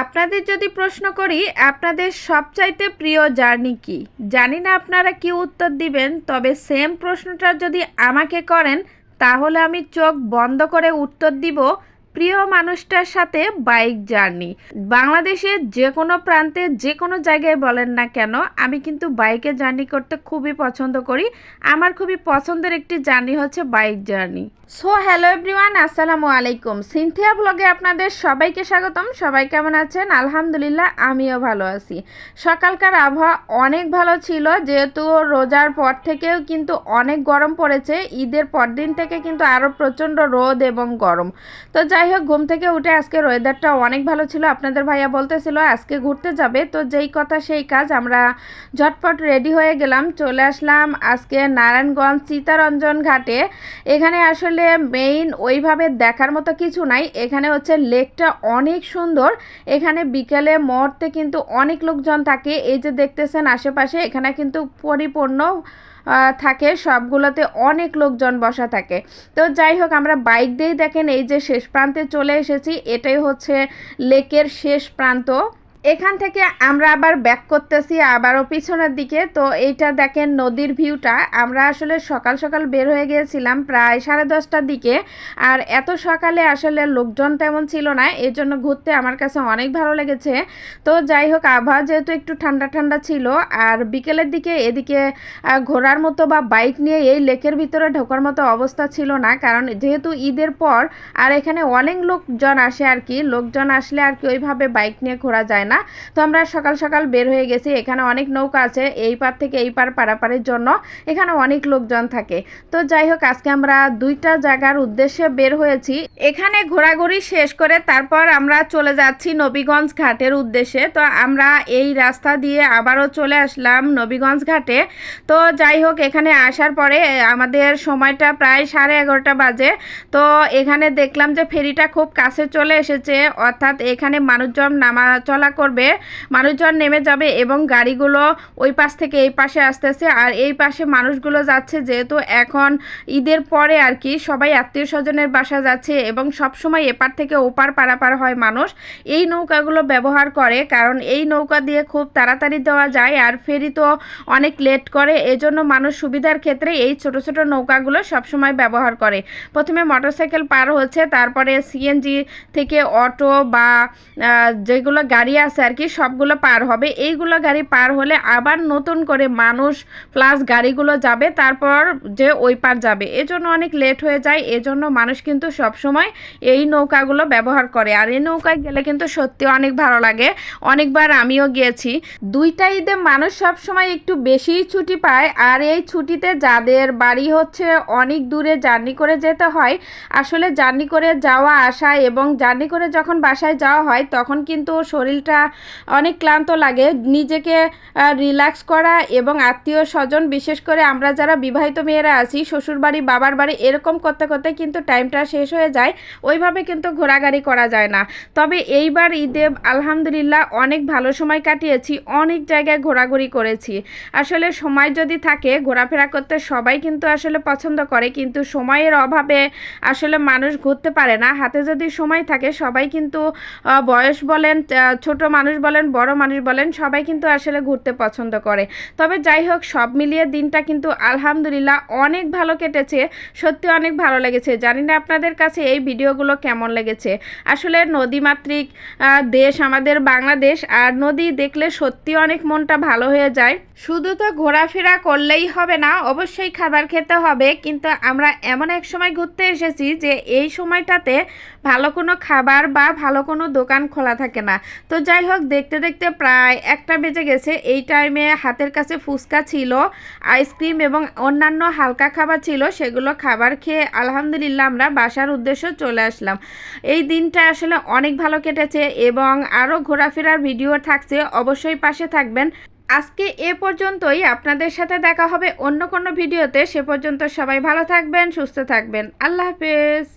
আপনাদের যদি প্রশ্ন করি, আপনাদের সবচাইতে প্রিয় জার্নি কি? জানি না আপনারা কি উত্তর দিবেন, তবে সেম প্রশ্নটা যদি আমাকে করেন, তাহলে আমি চোখ বন্ধ করে উত্তর দিব, প্রিয় মানুষটার সাথে বাইক জার্নি। বাংলাদেশের যে কোনো প্রান্তে যে কোনো জায়গায় বলেন না কেন, আমি কিন্তু বাইকে জার্নি করতে খুবই পছন্দ করি। আমার খুবই পছন্দের একটি জার্নি হচ্ছে bike journey. So hello everyone আসসালামু আলাইকুম। সিনথিয়া ব্লগে আপনাদের সবাইকে স্বাগতম। সবাই কেমন আছেন? আলহামদুলিল্লাহ, আমিও ভালো আছি। সকালকার আবহাওয়া অনেক ভালো ছিল, যেহেতু রোজার পর থেকেও কিন্তু অনেক গরম পড়েছে। ঈদের পর দিন থেকে কিন্তু আরও প্রচণ্ড রোদ এবং গরম। তো যাই হোক, ঘুম থেকে উঠে আজকে ওয়েদারটা অনেক ভালো ছিল। আপনাদের ভাইয়া বলতেছিল, আজকে ঘুরতে যাবে। তো যেই কথা, সেই কাজ আমরা ঝটপট রেডি হয়ে গেলাম। চলে আসলাম আজকে নারায়ণগঞ্জ সীতারঞ্জন ঘাটে। এখানে আসলে মেইন ওইভাবে দেখার মতো কিছু নাই। এখানে হচ্ছে লেকটা অনেক সুন্দর। এখানে বিকেলে মুহূর্তে কিন্তু অনেক লোকজন থাকে। এই যে দেখতেছেন আশেপাশে, এখানে কিন্তু পরিপূর্ণ থাকে। সবগুলোতে অনেক লোকজন বসা থাকে। তো যাই হোক, আমরা বাইক দিয়েই দেখেন, এই যে শেষ প্রান্তে চলে এসেছি। এটাই হচ্ছে লেকের শেষ প্রান্ত। এখান থেকে আমরা আবার ব্যাক করতেছি আবারও পিছনের দিকে। তো এইটা দেখেন নদীর ভিউটা আমরা আসলে সকাল সকাল বের হয়ে গিয়েছিলাম প্রায় সাড়ে দশটার দিকে। আর এত সকালে আসলে লোকজন তেমন ছিল না এর জন্য ঘুরতে আমার কাছে অনেক ভালো লেগেছে। তো যাই হোক, আবহাওয়া যেহেতু একটু ঠান্ডা ঠান্ডা ছিল, আর বিকেলের দিকে এদিকে ঘোরার মতো বা বাইক নিয়ে এই লেকের ভিতরে ঢোকার মতো অবস্থা ছিল না। কারণ যেহেতু ঈদের পর, আর এখানে অনেক লোকজন আসে আর কি, লোকজন আসলে আর কি ওইভাবে বাইক নিয়ে ঘোরা যায় না। তো আমরা সকাল সকাল বের হয়ে গেছি। এখানে অনেক নৌকা আছে। এই পার থেকে এই পার পারাপারের জন্য এখানে অনেক লোকজন থাকে। তো যাই হোক, আজকে আমরা দুইটা জায়গার উদ্দেশ্যে বের হয়েছি। এখানে ঘোরাঘুরি শেষ করে তারপর আমরা চলে যাচ্ছি নবীগঞ্জ ঘাটের উদ্দেশ্যে। তো আমরা এই রাস্তা দিয়ে আবারও চলে আসলাম নবীগঞ্জ ঘাটে। তো যাই হোক, এখানে আসার পরে আমাদের সময়টা প্রায় সাড়ে এগারোটা বাজে। তো এখানে দেখলাম যে ফেরিটা খুব কাছে চলে এসেছে। অর্থাৎ এখানে মানুষজন নামা চলা করবে, মানুষজন নেমে যাবে এবং গাড়িগুলো ওই পাশ থেকে এই পাশে আসতেছে। আর এই পাশে মানুষগুলো যাচ্ছে যেহেতু এখন ঈদের পরে আর কি, সবাই আত্মীয় স্বজনের বাসা যাচ্ছে এবং সব সময় এপার থেকে ওপার পারাপার হয় মানুষ। এই নৌকাগুলো ব্যবহার করে, কারণ এই নৌকা দিয়ে খুব তাড়াতাড়ি দেওয়া যায় আর ফেরি তো অনেক লেট করে, এজন্য মানুষ সুবিধার ক্ষেত্রে এই ছোট ছোট নৌকাগুলো সবসময় ব্যবহার করে। প্রথমে মোটরসাইকেল পার হচ্ছে, তারপরে সিএনজি থেকে অটো বা যেগুলো গাড়ি আছে আর কি, সবগুলো পার হবে। এইগুলো গাড়ি পার হলে আবার নতুন করে মানুষ প্লাস গাড়িগুলো যাবে, তারপর যে ওই পার যাবে। এজন্য অনেক লেট হয়ে যায়, এজন্য মানুষ কিন্তু সবসময় এই নৌকাগুলো ব্যবহার করে। আর এই নৌকায় গেলে কিন্তু সত্যি অনেক ভালো লাগে। অনেকবার আমিও গিয়েছি। দুইটা ঈদে মানুষ সবসময় একটু বেশিই ছুটি পায়। আর এই ছুটিতে যাদের বাড়ি হচ্ছে অনেক দূরে জার্নি করে যেতে হয়, আসলে জার্নি করে যাওয়া আসা এবং জার্নি করে যখন বাসায় যাওয়া হয়, তখন কিন্তু শরীরটা অনেক ক্লান্ত লাগে। নিজেকে রিল্যাক্স করা এবং আত্মীয় স্বজন, বিশেষ করে আমরা যারা বিবাহিত মেয়েরা আছি, শ্বশুরবাড়ি, বাবার বাড়ি, এরকম করতে করতে কিন্তু টাইমটা শেষ হয়ে যায়। ওইভাবে কিন্তু ঘোরাঘুরি করা যায় না। তবে এইবার ঈদে আলহামদুলিল্লাহ অনেক ভালো সময় কাটিয়েছি, অনেক জায়গায় ঘোরাঘুরি করেছি। আসলে সময় যদি থাকে, ঘোরাফেরা করতে সবাই কিন্তু আসলে পছন্দ করে, কিন্তু সময়ের অভাবে আসলে মানুষ ঘুরতে পারে না। হাতে যদি সময় থাকে, সবাই কিন্তু বয়স বলেন ছোট মানুষ বলেন, বড় মানুষ বলেন, সবাই কিন্তু আসলে ঘুরতে পছন্দ করে। তবে যাই হোক, সব মিলিয়ে দিনটা কিন্তু আলহামদুলিল্লাহ অনেক ভালো কেটেছে। সত্যি অনেক ভালো লেগেছে। জানি না আপনাদের কাছে এই ভিডিওগুলো কেমন লেগেছে। আসলে নদীমাতৃক দেশ আমাদের বাংলাদেশ, আর নদী দেখলে সত্যি অনেক মনটা ভালো হয়ে যায়। শুধু তো ঘোরাফেরা করলেই হবে না, অবশ্যই খাবার খেতে হবে, কিন্তু আমরা এমন এক সময় ঘুরতে এসেছি যে এই সময়টাতে ভালো কোনো খাবার বা ভালো কোনো দোকান খোলা থাকে না। তো যাই হোক, দেখতে দেখতে প্রায় একটা বেজে গেছে। এই টাইমে হাতের কাছে ফুচকা ছিল আইসক্রিম এবং অন্যান্য হালকা খাবার ছিল, সেগুলো খাবার খেয়ে আলহামদুলিল্লাহ আমরা বাসার উদ্দেশ্যে চলে আসলাম। এই দিনটা আসলে অনেক ভালো কেটেছে এবং আরও ঘোরাফেরার ভিডিও থাকছে, অবশ্যই পাশে থাকবেন। আজকে এ পর্যন্তই, আপনাদের সাথে দেখা হবে অন্য কোনো ভিডিওতে সে পর্যন্ত সবাই ভালো থাকবেন, সুস্থ থাকবেন। আল্লাহ হাফেজ।